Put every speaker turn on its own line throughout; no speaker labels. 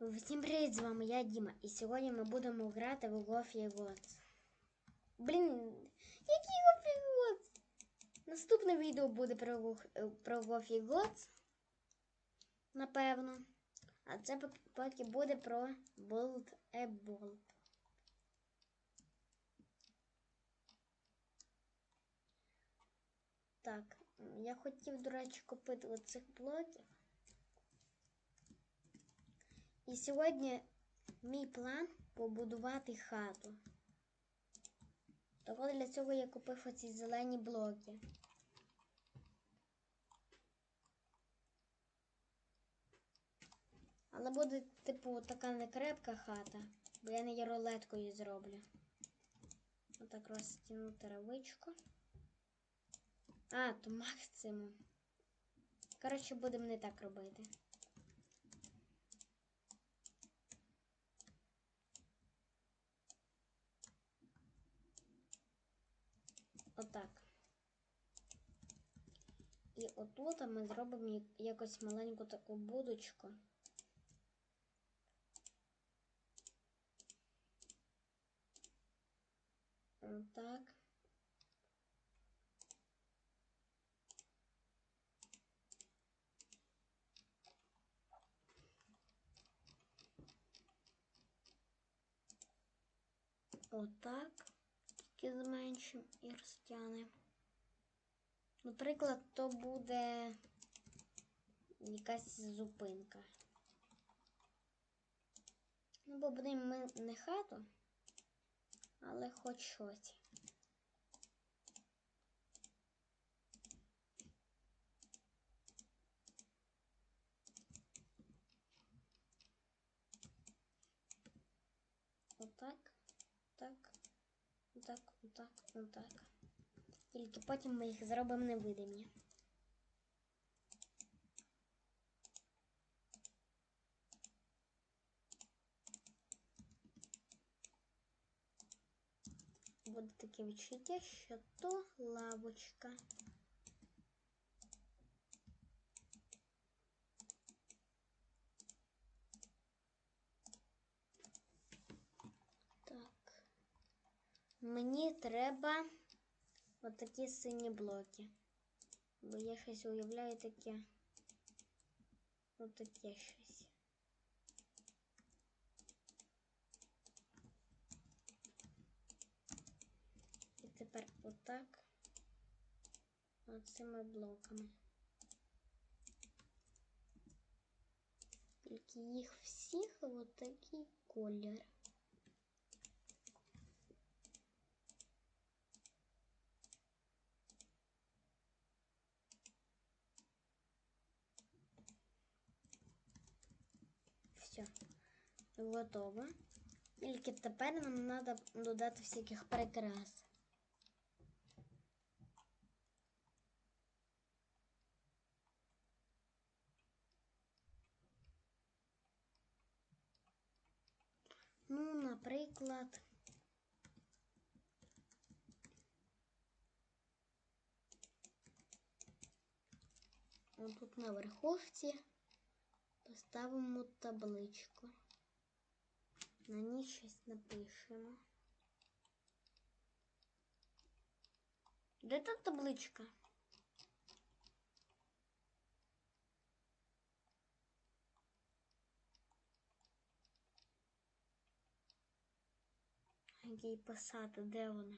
Всім привіт, з вами я Діма. І сьогодні ми будемо грати в Goofy Gods. Блін, який Goofy Gods? Наступне відео буде про, е, про Gods. Напевно. А це поки буде про Bolt a Bolt. Так, я хотів, до речі, купити оцих блоків. І сьогодні мій план побудувати хату. Того для цього я купив оці зелені блоки. Але буде, типу, така не крепка хата, бо я не рулеткою зроблю. Отак розтягну травичку. А, то максимум. Коротше, будемо не так робити. Отак. І отут ми зробимо якось маленьку таку будочку. Отак. Отак. Тільки зменшимо і розтягнемо. Наприклад, то буде якась зупинка. Ну, бо будемо ми не хату, але хоч щось. Отак, так, отак, отак, отак. Тільки потім ми їх зробимо невидимі. Буде таке відчуття, що то лавочка. Так. Мені треба отакі сині блоки. Бо я щось уявляю таке. Отаке щось. І тепер отак. Оцими блоками. Тільки їх всіх отакий колір. Готово. Тільки тепер нам треба додати всяких прикрас. Ну, наприклад. Отут на верховці поставимо табличку. На ній щось напишемо. Де та табличка? Її писати, де вона?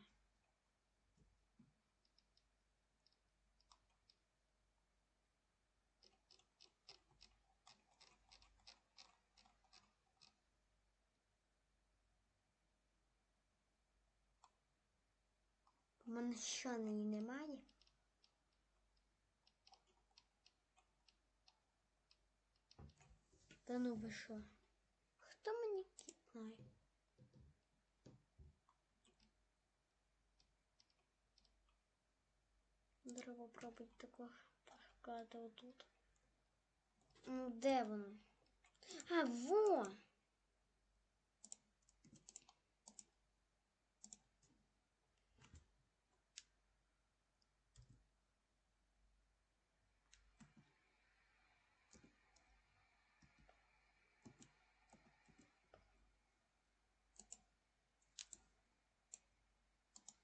У мене що на ній немає? Та ну ви що? Хто мені кидає? Треба пробувати такого пошукати отут. Ну, де воно? А, во!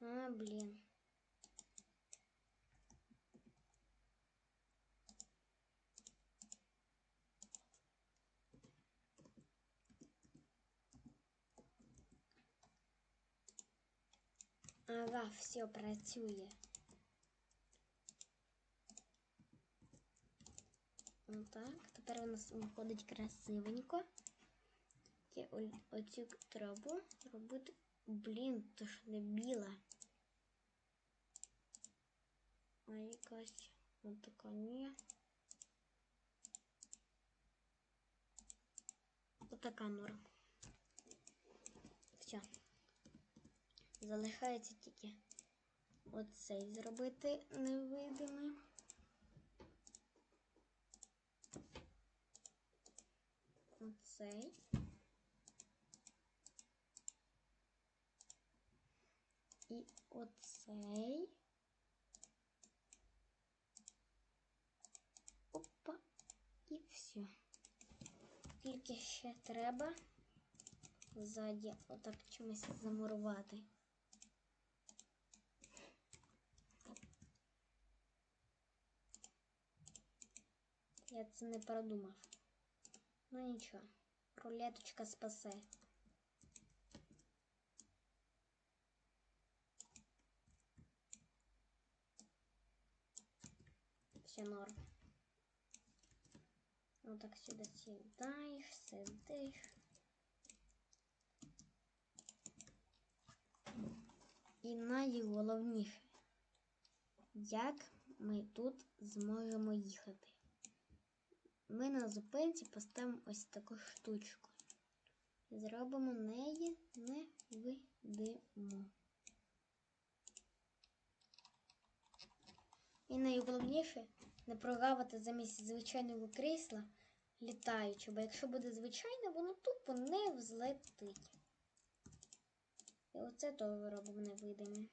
А, блін. Ага, все працює. Отак, тепер у нас виходить красивенько. Я о- оцю траву робити. Блін, то ж не біла. А якась отака ні. Отака норма. Все. Залишається тільки оцей зробити невидимим. Оцей. І оцей. Опа. І все. Тільки ще треба ззаді отак чимось замурувати. Я це не продумав. Ну нічого, рулеточка спасе. Все норм. Ну так сюди сідаєш, сидиш. І найголовніше, як ми тут зможемо їхати. Ми на зупинці поставимо ось таку штучку. Зробимо неї невидиму. І найголовніше не прогавити замість звичайного крісла літаючи, бо якщо буде звичайне, воно тупо не взлетить. І оце то робимо невидиме.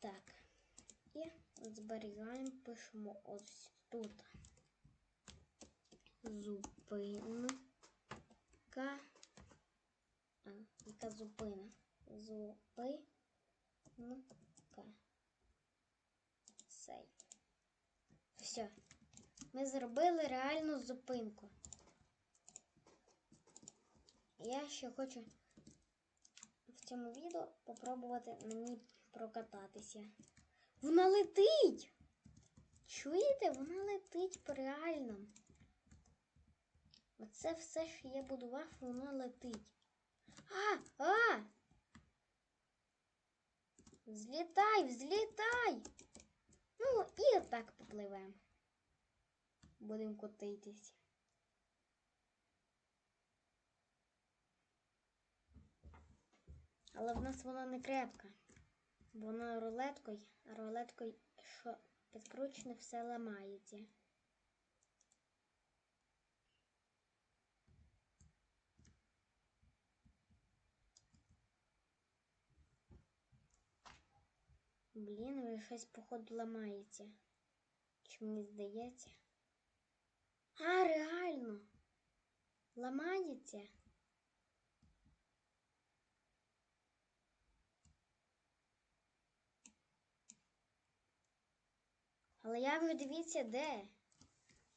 Так. І зберігаємо, пишемо ось тут. Зупинка. А, яка зупина? Зупинка. Сейв. Все. Ми зробили реальну зупинку. Я ще хочу в цьому відео попробувати на ній прокататися. Вона летить! Чуєте? Вона летить по реально. Оце все, що я будував, воно летить. А! А! Взлітай, взлітай! Попливемо. Будемо котитись. Але в нас вона не крепка. Вона рулеткою, а рулеткою, що підкручене, все ламається. Блін, ви щось, походу, ламається. Мені здається? А, реально! Ламається? Але я вже дивіться де.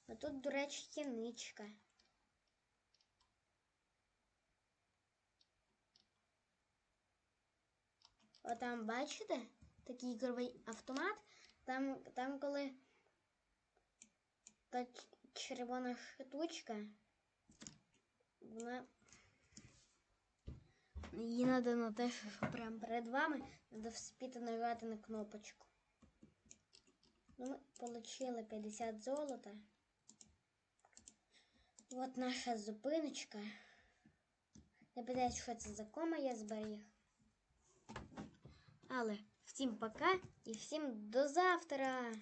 А тут, до речі, є ничка. Отам, бачите? Такий ігровий автомат. Там, там коли та червона штучка, вона. Її треба на те, що прямо перед вами треба вспіти нажати на кнопочку. Ну, ми получили 50 золота. От наша зупиночка. Не питайте, що це за кома я зберіг. Але всім пока і всім до завтра!